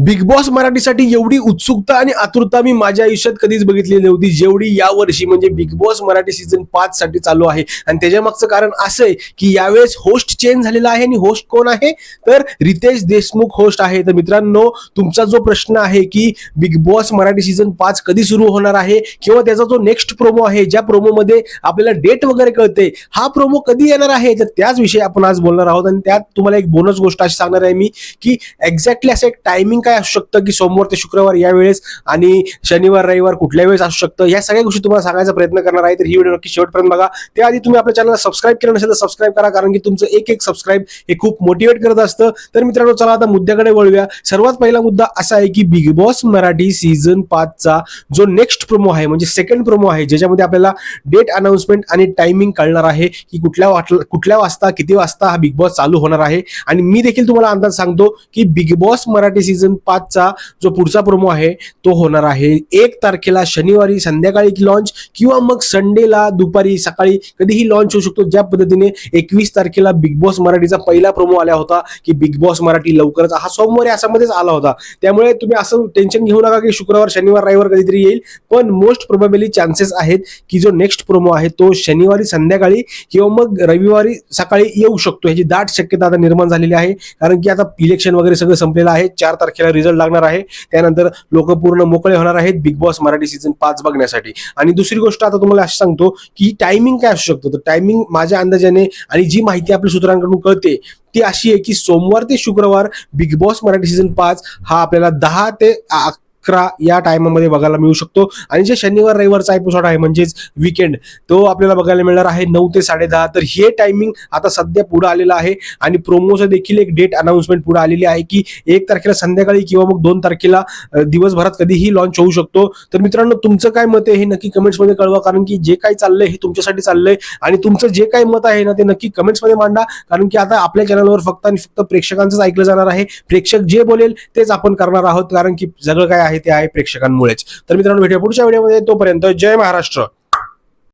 Big boss मराठीसाठी एवढी उत्सुकता आणि आतुरता मी माझ्या आयुष्यात कधीच बघितलेली नव्हती. जेवढी या वर्षी म्हणजे बिग बॉस मराठी सीझन पाच साठी चालू आहे. आणि त्याच्या मागचं कारण असं आहे की यावेळेस होस्ट चेंज झालेला आहे आणि होस्ट कोण आहे? तर रितेश देशमुख होस्ट आहे. तर मित्रांनो तुमचा जो प्रश्न आहे की बिग बॉस मराठी सीझन पाच कधी सुरू होणार आहे? किंवा त्याचा जो नेक्स्ट प्रोमो आहे ज्या प्रोमोमध्ये आपल्याला डेट वगैरे कळते हा प्रोमो कधी येणार आहे? तर त्याच विषयी आपण आज बोलणार आहोत. आणि त्यात तुम्हाला एक बोनस गोष्ट अशी सांगणार आहे मी की एक्झॅक्टली असं एक टायमिंग काय असू शकतं की सोमवार ते शुक्रवार या वेळेस आणि शनिवार रविवार कुठल्या वेळेस असू शकतं? या सगळ्या गोष्टी तुम्हाला सांगायचा प्रयत्न करणार आहे. तर ही व्हिडिओ नक्की शेवटपर्यंत बघा. त्याआधी तुम्ही आपल्या चॅनलला सबस्क्राईब केलं नसेल तर सबस्क्राईब करा कारण की तुमचं एक एक सबस्क्राईब हे खूप मोटिवेट करत असतं. तर मित्रांनो चला आता मुद्द्याकडे वळूया. सर्वात पहिला मुद्दा असा आहे की बिग बॉस मराठी सीझन पाचचा जो नेक्स्ट प्रोमो आहे म्हणजे सेकंड प्रोमो आहे ज्याच्यामध्ये आपल्याला डेट अनाउन्समेंट आणि टायमिंग कळणार आहे की कुठल्या वाट- कुठल्या वाजता किती वाजता हा बिग बॉस चालू होणार आहे. आणि मी देखील तुम्हाला अंदाज सांगतो की बिग बॉस मराठी सीझन पाचचा जो पुढचा प्रोमो आहे तो होणार आहे. एक तारखेला शनिवारी संध्याकाळी लॉन्च किंवा मग संडेला दुपारी सकाळी कधीही लॉन्च होऊ शकतो. ज्या पद्धतीने एकवीस तारखेला बिग बॉस मराठीचा पहिला प्रोमो आला होता की बिग बॉस मराठी लवकरच हा सोमवारी असामध्येच आला होता. त्यामुळे तुम्ही असं टेन्शन घेऊ नका की शुक्रवार शनिवार रविवार कधीतरी येईल. पण मोस्ट प्रोबेबली चान्सेस आहेत की जो नेक्स्ट प्रोमो आहे तो शनिवारी संध्याकाळी किंवा मग रविवारी सकाळी येऊ शकतो. ह्याची दाट शक्यता आता निर्माण झालेली आहे. कारण की आता इलेक्शन वगैरे सगळं संपलेलं आहे. चार तारखेला रिझल्ट लागणार आहे. त्यानंतर लोक पूर्ण मोकळे होणार आहेत बिग बॉस मराठी सीझन पाच बघण्यासाठी. आणि दुसरी गोष्ट आता तुम्हाला अशी सांगतो की टायमिंग काय असू शकतो? तर टायमिंग माझ्या अंदाजाने आणि जी माहिती आपल्या सूत्रांकडून कळते ती अशी आहे की सोमवार ते शुक्रवार बिग बॉस मराठी सीझन पाच हा आपल्याला दहा ते अकरा या टायमामध्ये बघायला मिळू शकतो. आणि जे शनिवार रविवारचा एपिसोड आहे म्हणजेच विकेंड तो आपल्याला बघायला मिळणार आहे नऊ ते साडेदहा तर हे टायमिंग आता सध्या पुढे आलेलं आहे. आणि प्रोमोचं देखील एक डेट अनाऊन्समेंट पुढे आलेली आहे की एक तारखेला संध्याकाळी किंवा मग दोन तारखेला दिवसभरात कधीही लॉन्च होऊ शकतो. तर मित्रांनो तुमचं काय मत आहे हे नक्की कमेंट्समध्ये कळवा. कारण की जे काही चाललंय हे तुमच्यासाठी चाललंय. आणि तुमचं जे काही मत आहे ना ते नक्की कमेंट्समध्ये मांडा. कारण की आता आपल्या चॅनलवर फक्त आणि फक्त प्रेक्षकांचंच ऐकलं जाणार आहे. प्रेक्षक जे बोलेल तेच आपण करणार आहोत. कारण की सगळं काय आहे ते आहे प्रेक्षकांमुळेच. तर मित्रांनो भेटूया पुढच्या व्हिडिओमध्ये. तोपर्यंत जय महाराष्ट्र.